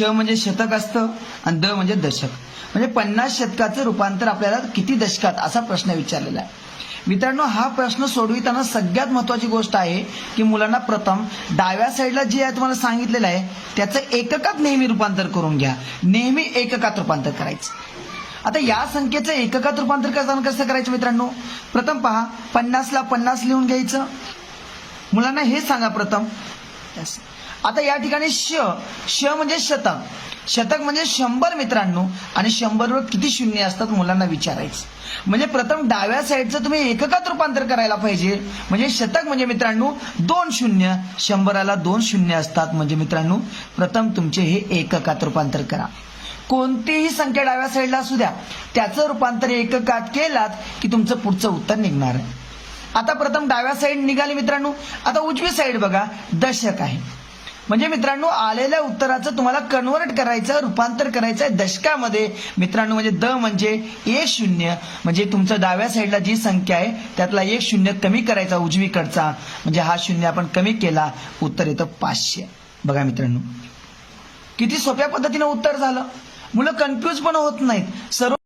श म्हणजे शतक असतं आणि द म्हणजे दशक. म्हणजे पन्नास शतकाचं रूपांतर आपल्याला किती दशकात असा प्रश्न विचारलेला आहे. मित्रांनो हा प्रश्न सोडविताना सगळ्यात महत्वाची गोष्ट आहे की मुलांना प्रथम डाव्या साईडला जे आहे तुम्हाला सांगितलेलं आहे त्याचं एककात नेहमी रूपांतर करून घ्या. नेहमी एककात रूपांतर करायचं. आता या संख्येचं एककात रूपांतर करताना कसं करायचं मित्रांनो? प्रथम पहा पन्नासला पन्नास लिहून घ्यायचं. मुलांना हे सांगा प्रथम आता या ठिकाणी श श म्हणजे शतक. शतक म्हणजे शंभर मित्रांनो आणि शंभरवर किती शून्य असतात मुलांना विचारायचं. म्हणजे प्रथम डाव्या साईडचं तुम्ही एककात रूपांतर करायला पाहिजे. म्हणजे शतक म्हणजे मित्रांनो दोन शून्य शंभराला दोन शून्य असतात म्हणजे मित्रांनो प्रथम तुमचे हे एककात रूपांतर करा. कोणतीही संख्या डाव्या साईडला असू द्या त्याचं रूपांतर एककात केलात की तुमचं पुढचं उत्तर निघणार. आहे आता प्रथम डाव्या साईड निघाली मित्रांनो. आता उजवी साईड बघा दशक आहे. म्हणजे मित्रांनो आलेल्या उत्तराचं तुम्हाला कन्व्हर्ट करायचं रूपांतर करायचं आहे दशकामध्ये. मित्रांनो म्हणजे द म्हणजे ए शून्य. म्हणजे तुमचं डाव्या साईडला जी संख्या आहे त्यातला एक शून्य कमी करायचा उजवीकडचा. म्हणजे हा शून्य आपण कमी केला उत्तर येतं पाचशे. बघा मित्रांनो. किती सोप्या पद्धतीनं उत्तर झालं. मुलं कन्फ्यूज पण होत नाहीत. सर्व